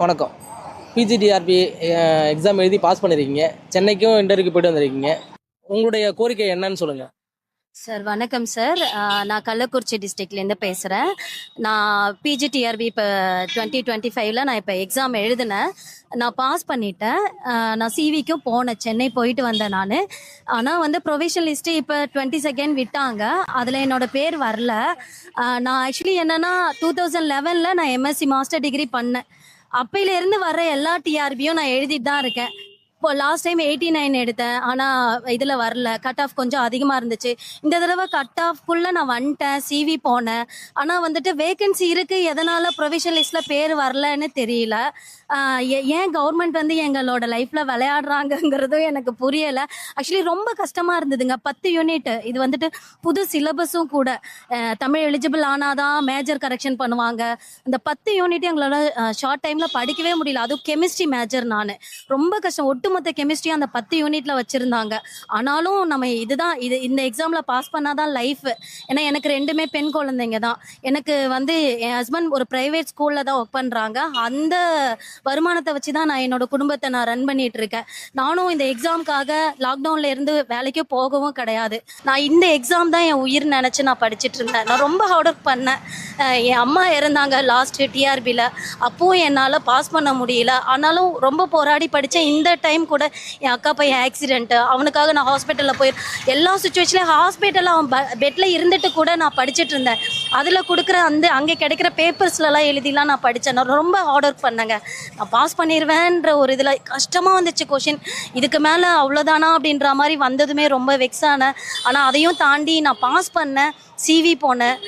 வணக்கம். PGTRB exam எழுதி pass பண்ணியிருக்கீங்க சென்னைக்கும் இன்டர்வியூக்கு போயிட்டு வந்திருக்கீங்க. உங்களுடைய கோரிக்கை என்னன்னு சொல்லுங்கள் சார் வணக்கம் சார். நான் கள்ளக்குறிச்சி டிஸ்ட்ரிக்ட்லேருந்து பேசுகிறேன் நான் பிஜிடிஆர்பி இப்போ டுவெண்ட்டி டுவெண்ட்டி ஃபைவ்ல நான் இப்போ எக்ஸாம் எழுதினேன். நான் பாஸ் பண்ணிட்டேன். நான் சிவிக்கும் போனேன். சென்னை போயிட்டு வந்தேன் நான். ஆனால் வந்து ப்ரொவிஷனல் லிஸ்ட்டு இப்போ டுவெண்ட்டி செகண்ட் விட்டாங்க. அதில் என்னோட பேர் வரல. நான் ஆக்சுவலி என்னென்னா டூ தௌசண்ட் லெவனில் நான் எம்எஸ்சி மாஸ்டர் டிகிரி பண்ணேன். அப்பையிலேருந்து வர எல்லா டிஆர்பியும் நான் எழுதிட்டு தான் இருக்கேன். இப்போ லாஸ்ட் டைம் எயிட்டி நைன் எடுத்தேன். ஆனால் இதில் வரல. கட் ஆஃப் கொஞ்சம் அதிகமாக இருந்துச்சு. இந்த தடவை கட் ஆஃப்குள்ளே நான் வந்துட்டேன். சிவி போனேன். ஆனால் வந்துட்டு வேகன்சி இருக்குது எதனால் ப்ரொவிஷனல் லிஸ்ட்டில் பேர் வரலன்னு தெரியல. ஏன் கவர்மெண்ட் வந்து எங்களோட லைஃப்பில் விளையாடுறாங்கங்கிறதும் எனக்கு புரியலை. ஆக்சுவலி ரொம்ப கஷ்டமாக இருந்ததுங்க. பத்து யூனிட் இது வந்துட்டு புது சிலபஸும் கூட. தமிழ் எலிஜிபிள் ஆனாதான் மேஜர் கரெக்ஷன் பண்ணுவாங்க. இந்த பத்து யூனிட் எங்களால் ஷார்ட் டைமில் படிக்கவே முடியல. அதுவும் கெமிஸ்ட்ரி மேஜர் நான். ரொம்ப கஷ்டம். ஒட்டுமொத்த கெமிஸ்ட்ரி அந்த பத்து யூனிட்ல வச்சுருந்தாங்க. ஆனாலும் நம்ம இதுதான் இது இந்த எக்ஸாமில் பாஸ் பண்ணாதான் லைஃப் ஏன்னா எனக்கு ரெண்டுமே பெண் குழந்தைங்க தான். எனக்கு வந்து என் ஹஸ்பண்ட் ஒரு ப்ரைவேட் ஸ்கூலில் தான் ஒர்க் பண்ணுறாங்க அந்த வருமானத்தை வச்சு தான் நான் என்னோட குடும்பத்தை நான் ரன் பண்ணிட்டு இருக்கேன் நானும் இந்த எக்ஸாமுக்காக லாக்டவுன்ல இருந்து வேலைக்கு போகவும் கிடையாது. நான் இந்த எக்ஸாம் தான் என் உயிர் நினச்சி நான் படிச்சிட்டு இருந்தேன். நான் ரொம்ப ஹார்ட் ஒர்க் பண்ணேன். என் அம்மா இறந்தாங்க லாஸ்ட் டிஆர்பியில் அப்போவும் என்னால் பாஸ் பண்ண முடியல. ஆனாலும் ரொம்ப போராடி படித்தேன் இந்த டைம் கூட என் அக்கா பையன் ஆக்சிடென்ட்டு அவனுக்காக நான் ஹாஸ்பிட்டலில் போய் எல்லா சுச்சுவேஷன்லையும் ஹாஸ்பிட்டலில் அவன் பெட்டில் இருந்துட்டு கூட நான் படிச்சுட்டு இருந்தேன். அதில் கொடுக்குற அந்த அங்கே கிடைக்கிற பேப்பர்ஸ்லலாம் எழுதிலாம் நான் படித்தேன் நான் ரொம்ப ஹார்ட் ஒர்க் பண்ணேங்க. நான் பாஸ் பண்ணிடுவேன்ற ஒரு இதில் கஷ்டமாக வந்துச்சு கொஷின் இதுக்கு மேலே அவ்வளோதானா அப்படின்ற மாதிரி வந்ததுமே ரொம்ப வெக்ஸ் ஆனேன். ஆனால் அதையும் தாண்டி நான் பாஸ் பண்ணேன். சிவி போனேன்.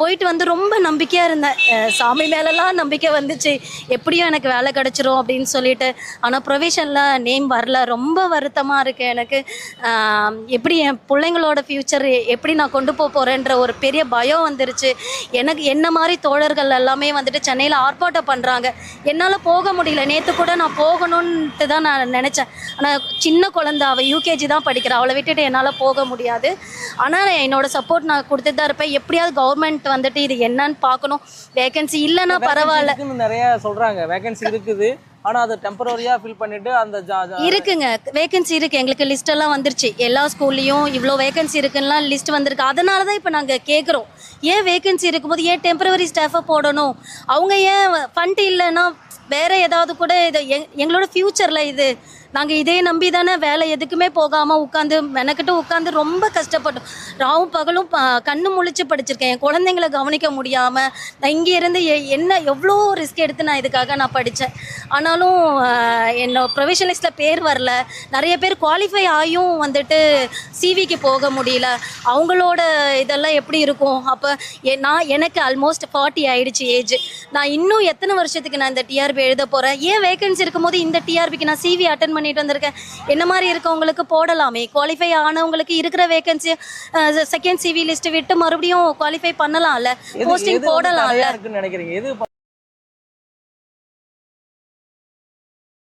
போயிட்டு வந்து ரொம்ப நம்பிக்கையாக இருந்தேன். சாமி மேலெல்லாம் நம்பிக்கை வந்துச்சு. எப்படியும் எனக்கு வேலை கிடச்சிரும் அப்படின்னு சொல்லிட்டு. ஆனால் ப்ரொவிஷனில் நேம் வரல. ரொம்ப வருத்தமாக இருக்கு எனக்கு. எப்படி என் பிள்ளைங்களோட ஃப்யூச்சர் எப்படி நான் கொண்டு போக போகிறேன்ற ஒரு பெரிய பயம் வந்துருச்சு. எனக்கு என்ன மாதிரி தோழர்கள் எல்லாமே வந்துட்டு சென்னையில் ஆர்ப்பாட்டம் பண்ணுறாங்க என்னால் போக முடியல. நேற்று கூட நான் போகணுன்ட்டு தான் நான் நினச்சேன். ஆனால் சின்ன குழந்தை அவள் யூகேஜி தான் படிக்கிறா. அவளை விட்டுட்டு என்னால் போக முடியாது. ஆனால் என்னோட சப்போர்ட் நான் கொடுத்துட்டு தான் இருப்பேன். எப்படியாவது கவர்மெண்ட் வந்துட்டு இது என்னன்னு பார்க்கணும். வேகன்சி இல்லைன்னா பரவாயில்ல. நிறைய சொல்கிறாங்க வேகன்சி இருக்குது. ஆனால் அதை டெம்பரரியாக ஃபில் பண்ணிட்டு அந்த இருக்குங்க. வேகன்சி இருக்கு. எங்களுக்கு லிஸ்ட் எல்லாம் வந்துருச்சு. எல்லா ஸ்கூல்லையும் இவ்வளோ வேகன்சி இருக்குன்னா லிஸ்ட் வந்திருக்கு. அதனால தான் இப்போ நாங்கள் கேட்குறோம் ஏன் வேகன்சி இருக்கும்போது ஏன் டெம்பரவரி ஸ்டாஃபை போடணும்? அவங்க ஏன் ஃபண்ட் இல்லைன்னா வேற ஏதாவது கூட இது எங் எங்களோட ஃப்யூச்சரில் இது நாங்கள் இதே நம்பி தானே வேலை எதுக்குமே போகாமல் உட்காந்து மெனக்கிட்டு உட்காந்து ரொம்ப கஷ்டப்பட்டோம். ராவும் பகலும் கண்ணு முழிச்சு படிச்சிருக்கேன். என் குழந்தைங்களை கவனிக்க முடியாமல் நான் இங்கேருந்து எ- என்ன எவ்வளோ ரிஸ்க் எடுத்து நான் இதுக்காக நான் படித்தேன் ஆனாலும் என்னோட ப்ரொவிஷனலிஸ்ட்டில் பேர் வரல. நிறைய பேர் குவாலிஃபை ஆகியும் வந்துட்டு சிவிக்கு போக முடியல. அவங்களோட இதெல்லாம் எப்படி இருக்கும்? அப்போ நான் எனக்கு ஆல்மோஸ்ட் ஃபார்ட்டி ஆயிடுச்சு ஏஜ் நான் இன்னும் எத்தனை வருஷத்துக்கு நான் இந்த டிஆர்பி எழுத போகிறேன் ஏன் வேகன்சி இருக்கும்போது இந்த டிஆர்பிக்கு நான் சிவி அட்டன் பண்ணிட்டு வந்திருக்கேன். என்ன மாதிரி இருக்கவங்களுக்கு போடலாமே? குவாலிஃபை ஆனவங்களுக்கு இருக்கிற வேகன்சி செகண்ட் சிவி லிஸ்ட் விட்டு மறுபடியும் குவாலிஃபை பண்ணலாம்ல? போஸ்டிங் போடலாம்ல? நினைக்கிறீங்க? எது